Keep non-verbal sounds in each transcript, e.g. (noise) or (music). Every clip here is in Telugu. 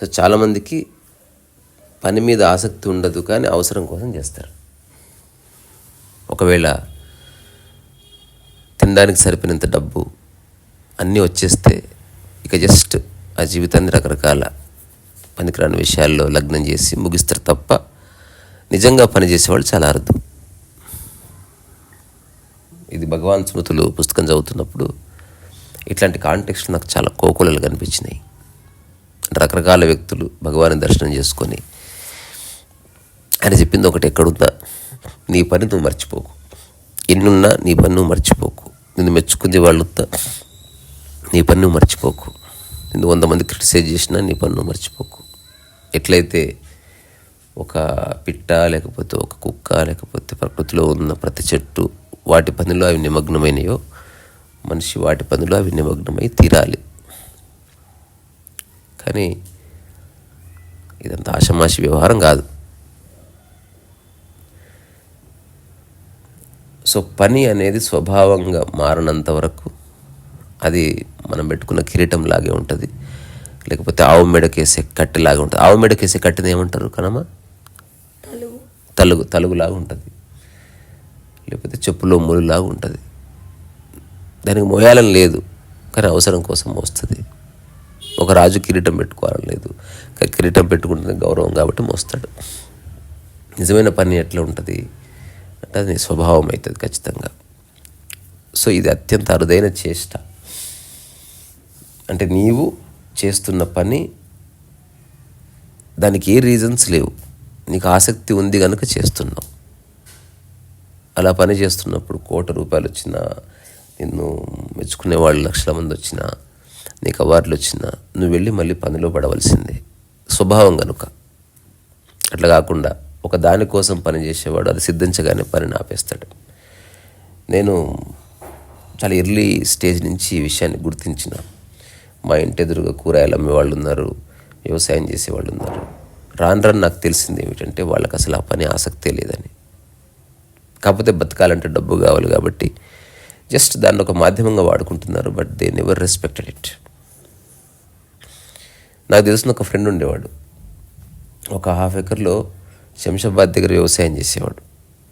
సో చాలామందికి పని మీద ఆసక్తి ఉండదు కానీ అవసరం కోసం చేస్తారు. ఒకవేళ తినడానికి సరిపోయినంత డబ్బు అన్నీ వచ్చేస్తే ఇక జస్ట్ ఆ జీవితాన్ని రకరకాల పనికిరాని విషయాల్లో లగ్నం చేసి ముగిస్తారు తప్ప నిజంగా పనిచేసేవాళ్ళు చాలా అర్థం ఇది భగవాన్ స్మృతులు పుస్తకం చదువుతున్నప్పుడు ఇట్లాంటి కాంటెక్స్ట్ నాకు చాలా కోకులలు కనిపించినాయి. రకరకాల వ్యక్తులు భగవాన్ దర్శనం చేసుకొని ఆయన చెప్పింది ఒకటి ఎక్కడుందా? నీ పని నువ్వు మర్చిపోకు. ఎన్నున్నా నీ పని నువ్వు మర్చిపోకు. నిన్ను మెచ్చుకుంది వాళ్ళు నీ పని నువ్వు మర్చిపోకు. నిన్ను వంద మంది క్రిటిసైజ్ చేసినా నీ పని నువ్వు మర్చిపోకు. ఎట్లయితే ఒక పిట్ట లేకపోతే ఒక కుక్క లేకపోతే ప్రకృతిలో ఉన్న ప్రతి చెట్టు వాటి పనిలో అవి నిమగ్నమైనయో మనిషి వాటి పనిలో అవి నిమగ్నమై తీరాలి. కానీ ఇదంతా ఆషమాషి వ్యవహారం కాదు. సో పని అనేది స్వభావంగా మారనంత వరకు అది మనం పెట్టుకున్న కిరీటం లాగే ఉంటుంది. లేకపోతే ఆవు మెడకేసే కట్టెలాగా ఉంటుంది. ఆవు మెడకేసే కట్టెని ఏమంటారు కనమా తలుగు తలుగులాగా ఉంటుంది. లేకపోతే చెప్పులో ములులాగా ఉంటుంది. దానికి మోయాలని లేదు కానీ అవసరం కోసం మోస్తుంది. ఒక రాజు కిరీటం పెట్టుకోవాలని లేదు కానీ కిరీటం పెట్టుకుంటుంది గౌరవం కాబట్టి మోస్తాడు. నిజమైన పని ఎట్లా ఉంటుంది? అంటే అది స్వభావం అవుతుంది ఖచ్చితంగా. సో ఇది అత్యంత అరుదైన చేష్ట. అంటే నీవు చేస్తున్న పని దానికి ఏ రీజన్స్ లేవు. నీకు ఆసక్తి ఉంది కనుక చేస్తున్నావు. అలా పని చేస్తున్నప్పుడు కోట రూపాయలు వచ్చినా నిన్ను మెచ్చుకునే వాళ్ళు లక్షల మంది వచ్చినా నీకు అవార్డులు వచ్చినా నువ్వు వెళ్ళి మళ్ళీ పనిలో పడవలసిందే. స్వభావం కనుక అట్లా కాకుండా ఒక దానికోసం పని చేసేవాడు అది సిద్ధించగానే పనిని ఆపేస్తాడు. నేను చాలా ఎర్లీ స్టేజ్ నుంచి ఈ విషయాన్ని గుర్తించిన. మా ఇంటి ఎదురుగా కూరగాయలు అమ్మేవాళ్ళు ఉన్నారు వ్యవసాయం చేసేవాళ్ళు ఉన్నారు. రాను రాను నాకు తెలిసింది ఏమిటంటే వాళ్ళకి అసలు ఆ పని ఆసక్తే లేదని. కాకపోతే బతకాలంటే డబ్బు కావాలి కాబట్టి జస్ట్ దాన్ని ఒక మాధ్యమంగా వాడుకుంటున్నారు but they never respected it నాకు తెలిసిన ఒక ఫ్రెండ్ ఉండేవాడు. ఒక హాఫ్ ఎకర్లో శంషాబాద్ దగ్గర వ్యవసాయం చేసేవాడు.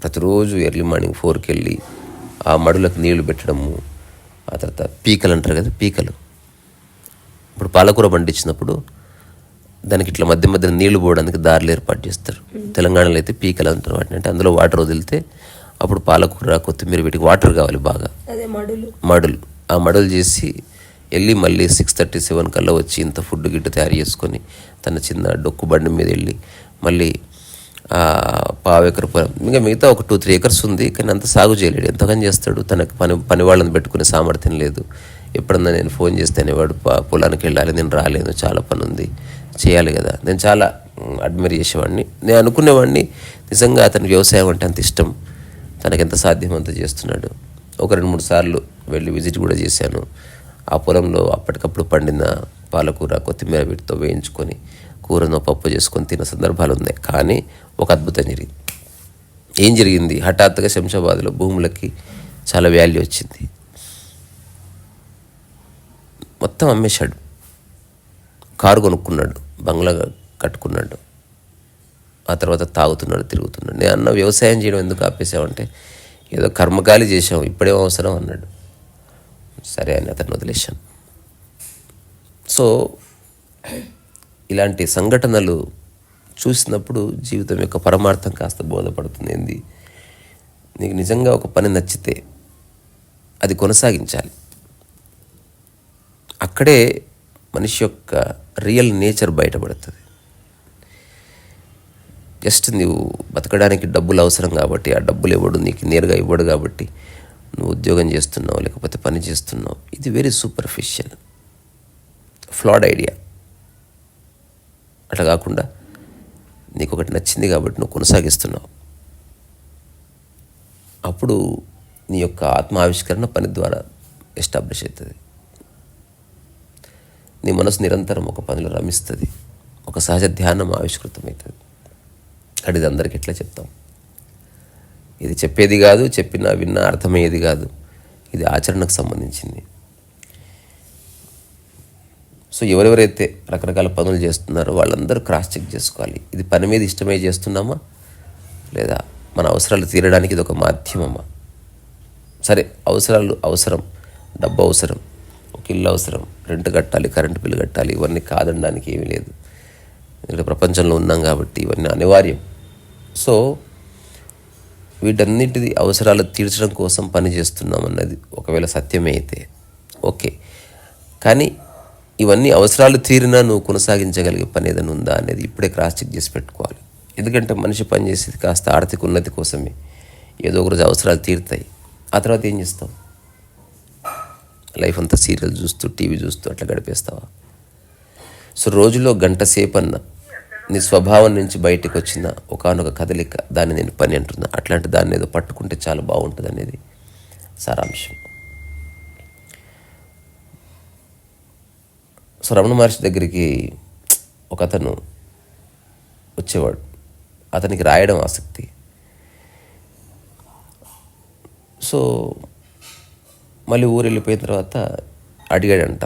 ప్రతిరోజు ఎర్లీ మార్నింగ్ ఫోర్కి వెళ్ళి ఆ మడులకు నీళ్ళు పెట్టడము ఆ తర్వాత పీకలు అంటారు కదా పీకలు. ఇప్పుడు పాలకూర పండించినప్పుడు దానికి ఇట్లా మధ్య మధ్య నీళ్ళు పోవడానికి దారులు ఏర్పాటు చేస్తారు. తెలంగాణలో అయితే పీకలు అంటారు వాటిని. అంటే అందులో వాటర్ వదిలితే అప్పుడు పాలకూర కొత్తిమీర వీటికి వాటర్ కావాలి బాగా. అదే మడులు. మడులు. ఆ మడులు చేసి వెళ్ళి మళ్ళీ సిక్స్ థర్టీ సెవెన్ కల్లా వచ్చి ఇంత ఫుడ్ గిట్ట తయారు చేసుకొని తన చిన్న డొక్కు బండి మీద వెళ్ళి మళ్ళీ పావు ఎకర పొలం. ఇంకా మిగతా ఒక టూ త్రీ ఎకర్స్ ఉంది కానీ అంత సాగు చేయలేడు. ఎంతగాని చేస్తాడు? తనకు పని పని వాళ్ళని పెట్టుకునే సామర్థ్యం లేదు. ఎప్పుడన్నా నేను ఫోన్ చేస్తే అనేవాడు "పా- పొలానికి వెళ్ళాలి నేను రాలేను చాలా పని ఉంది చేయాలి కదా. నేను చాలా అడ్మైర్ చేసేవాడిని. నేను అనుకునేవాడిని నిజంగా అతని వ్యవసాయం అంటే అంత ఇష్టం. తనకెంత ఎంత సాధ్యం అంత చేస్తున్నాడు. ఒక రెండు మూడు సార్లు వెళ్ళి విజిట్ కూడా చేశాను. ఆ పొలంలో అప్పటికప్పుడు పండిన పాలకూర కొత్తిమీర వీటితో వేయించుకొని కూరను పప్పు చేసుకొని తిన్న సందర్భాలు ఉన్నాయి. కానీ ఒక అద్భుతం జరిగింది. ఏం జరిగింది? హఠాత్తుగా శంషాబాద్లో భూములకి చాలా వాల్యూ వచ్చింది. మొత్తం అమ్మేశాడు. కారు కొనుక్కున్నాడు. బంగ్లా కట్టుకున్నాడు. ఆ తర్వాత తాగుతున్నాడు తిరుగుతున్నాడు. నేను అన్న వ్యవసాయం చేయడం ఎందుకు ఆపేసావంటే ఏదో కర్మకాలి చేసాం ఇప్పుడేం అవసరం అన్నాడు. సరే అని అతను వదిలేశాను. సో ఇలాంటి సంఘటనలు చూసినప్పుడు జీవితం యొక్క పరమార్థం కాస్త బోధపడుతుంది ఏంది నీకు నిజంగా ఒక పని నచ్చితే అది కొనసాగించాలి. అక్కడే మనిషి యొక్క రియల్ నేచర్ బయటపడుతుంది. జస్ట్ నువ్వు బతకడానికి డబ్బులు అవసరం కాబట్టి ఆ డబ్బులు ఇవ్వడు నీకు నేరుగా ఇవ్వడు కాబట్టి నువ్వు ఉద్యోగం చేస్తున్నావు లేకపోతే పని చేస్తున్నావు. ఇది వెరీ సూపర్ఫిషియల్ ఫ్లాడ్ ఐడియా అట్లా కాకుండా నీకు ఒకటి నచ్చింది కాబట్టి నువ్వు కొనసాగిస్తున్నావు. అప్పుడు నీ యొక్క ఆత్మ ఆవిష్కరణ పని ద్వారా ఎస్టాబ్లిష్ అవుతుంది. నీ మనసు నిరంతరం ఒక పనిలో రమిస్తుంది. ఒక సహజ ధ్యానం ఆవిష్కృతమవుతుంది. అది అందరికి ఎట్లా చెప్తాం? ఇది చెప్పేది కాదు చెప్పినా విన్నా అర్థమయ్యేది కాదు. ఇది ఆచరణకు సంబంధించింది. సో ఎవరెవరైతే రకరకాల పనులు చేస్తున్నారో వాళ్ళందరూ క్రాస్ చెక్ చేసుకోవాలి. ఇది పని మీద ఇష్టమై చేస్తున్నామా? లేదా మన అవసరాలు తీరడానికి ఇది ఒక మాధ్యమమా? సరే అవసరాలు అవసరం డబ్బు అవసరం ఒక ఇల్లు అవసరం రెంట్ కట్టాలి కరెంటు బిల్లు కట్టాలి ఇవన్నీ కాదనడానికి ఏమీ లేదు. ఇక్కడ ప్రపంచంలో ఉన్నాం కాబట్టి ఇవన్నీ అనివార్యం. సో వీటన్నిటిది అవసరాలు తీర్చడం కోసం పని చేస్తున్నాం అన్నది ఒకవేళ సత్యమే అయితే. ఓకే. కానీ ఇవన్నీ అవసరాలు తీరినా నువ్వు కొనసాగించగలిగే పని ఏదైనా ఉందా అనేది ఇప్పుడే క్రాస్ చెక్ చేసి పెట్టుకోవాలి. ఎందుకంటే మనిషి పని చేసేది కాస్త ఆర్థిక ఉన్నతి కోసమే. ఏదో ఒక రోజు అవసరాలు తీరుతాయి. ఆ తర్వాత ఏం చేస్తావు? లైఫ్ అంతా సీరియల్ చూస్తూ టీవీ చూస్తూ అట్లా గడిపేస్తావా? సో రోజులో గంట సేపు నీ స్వభావం నుంచి బయటకు వచ్చిన ఒకనొక కదలిక దాన్ని నేను పని అంటున్నా. అట్లాంటి దాన్ని ఏదో పట్టుకుంటే చాలా బాగుంటుంది అనేది సారాంశం. సో రమణ మహర్షి దగ్గరికి ఒక అతను వచ్చేవాడు. అతనికి రాయడం ఆసక్తి. సో మళ్ళీ ఊరు వెళ్ళిపోయిన తర్వాత అడిగాడంట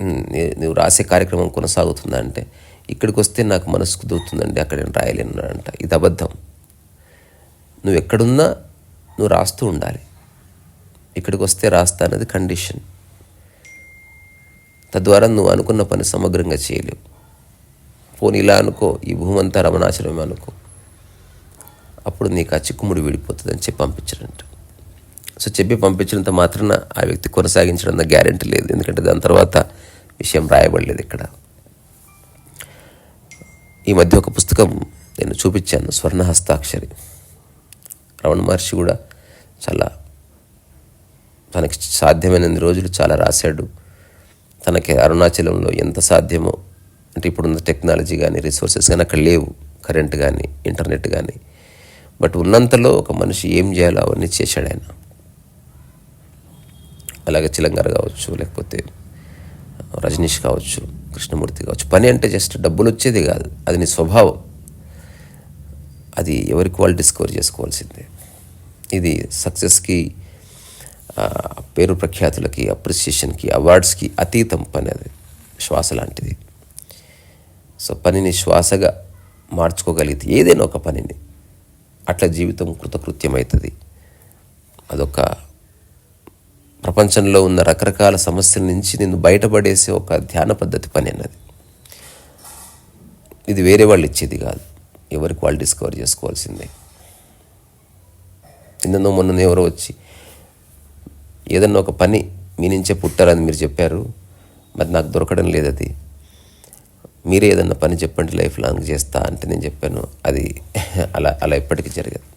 "ఉమ్, నువ్వు రాసే కార్యక్రమం కొనసాగుతుందా? అంటే ఇక్కడికి వస్తే నాకు మనసుకు దూతుందండి అక్కడ నేను రాయలేను అంట ఇది అబద్ధం. నువ్వు ఎక్కడున్నా నువ్వు రాస్తూ ఉండాలి. ఇక్కడికి వస్తే రాస్తా అనేది కండిషన్. తద్వారా నువ్వు అనుకున్న పని సమగ్రంగా చేయలేవు. పోనీ ఇలా అనుకో ఈ భూమి అంతా రమణాచరమే అనుకో. అప్పుడు నీకు ఆ చిక్కుముడి విడిపోతుందని చెప్పి పంపించారంట. సో చెప్పి పంపించినంత మాత్రాన ఆ వ్యక్తి కొనసాగించడం గ్యారెంటీ లేదు. ఎందుకంటే దాని తర్వాత విషయం రాయబడలేదు ఇక్కడ. ఈ మధ్య ఒక పుస్తకం నేను చూపించాను స్వర్ణ హస్తాక్షరి రమణ మహర్షి కూడా చాలా తనకి సాధ్యమైనన్ని రోజులు చాలా రాశాడు. తనకి అరుణాచలంలో ఎంత సాధ్యమో అంటే ఇప్పుడున్న టెక్నాలజీ కానీ రిసోర్సెస్ కానీ అక్కడ లేవు. కరెంట్ కానీ ఇంటర్నెట్ కానీ బట్ ఉన్నంతలో ఒక మనిషి ఏం చేయాలో అవన్నీ చేశాడు ఆయన. అలాగే చిలంగారు కావచ్చు లేకపోతే రజనీష్ కావచ్చు. కృష్ణమూర్తి కావచ్చు. పని అంటే జస్ట్ డబ్బులు వచ్చేది కాదు. అది నీ స్వభావం. అది ఎవరి క్వాలిటీ స్కోర్ చేసుకోవాల్సిందే. ఇది సక్సెస్కి పేరు ప్రఖ్యాతులకి అప్రిసియేషన్కి అవార్డ్స్కి అతీతం పని అది. శ్వాస లాంటిది. సో పనిని శ్వాసగా మార్చుకోగలిగితే ఏదైనా ఒక పనిని అట్లా జీవితం కృతకృత్యమవుతుంది. అదొక ప్రపంచంలో ఉన్న రకరకాల సమస్యల నుంచి నిన్ను బయటపడేసే ఒక ధ్యాన పద్ధతి పని అన్నది. ఇది వేరే వాళ్ళు ఇచ్చేది కాదు. ఎవరికి వాళ్ళు డిస్కవర్ చేసుకోవాల్సిందే. నిన్ననో మొన్న ఎవరో వచ్చి ఏదన్నా ఒక పని మీ నుంచే పుట్టారని మీరు చెప్పారు మరి నాకు దొరకడం లేదు అది మీరే ఏదన్నా పని చెప్పండి లైఫ్ లాంగ్ చేస్తా అంటే నేను చెప్పాను. అది (laughs) అలా అలా ఎప్పటికీ జరగదు.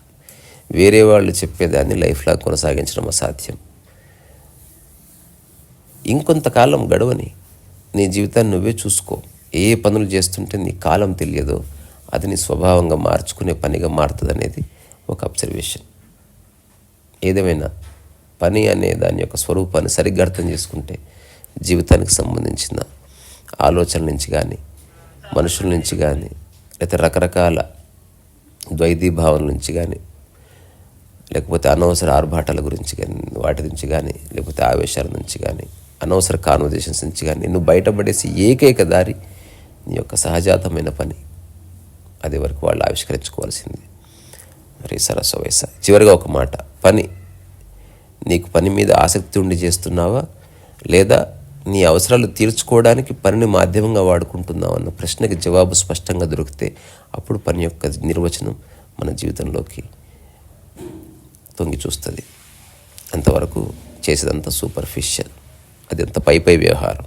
వేరే వాళ్ళు చెప్పేదాన్ని లైఫ్ లాంగ్ కొనసాగించడం అసాధ్యం. ఇంకొంతకాలం గడవని నీ జీవితాన్ని నువ్వే చూసుకో. ఏ పనులు చేస్తుంటే నీ కాలం తెలియదో అది నీ స్వభావంగా మార్చుకునే పనిగా మారుతుంది అనేది ఒక అబ్జర్వేషన్ ఏదేమైనా పని అనే దాని యొక్క స్వరూపాన్ని సరిగ్గా అర్థం చేసుకుంటే జీవితానికి సంబంధించిన ఆలోచనల నుంచి కానీ మనుషుల నుంచి కానీ లేకపోతే రకరకాల ద్వైతీభావం నుంచి కానీ లేకపోతే అనవసర ఆర్భాటాల గురించి కానీ వాటి నుంచి కానీ లేకపోతే ఆవేశాల నుంచి కానీ అనవసర కాన్వర్జేషన్స్ నుంచి కానీ నువ్వు బయటపడేసి ఏకైక దారి నీ యొక్క సహజాతమైన పని. అది వరకు వాళ్ళు ఆవిష్కరించుకోవాల్సింది. మరి సరస వయస చివరిగా ఒక మాట. పని. నీకు పని మీద ఆసక్తి ఉండి చేస్తున్నావా? లేదా నీ అవసరాలు తీర్చుకోవడానికి పనిని మాధ్యమంగా వాడుకుంటున్నావు అన్న ప్రశ్నకి జవాబు స్పష్టంగా దొరికితే అప్పుడు పని యొక్క నిర్వచనం మన జీవితంలోకి తొంగి చూస్తుంది. అంతవరకు చేసేదంతా సూపర్ఫిషియల్ అది ఎంత పై పై వ్యవహారం.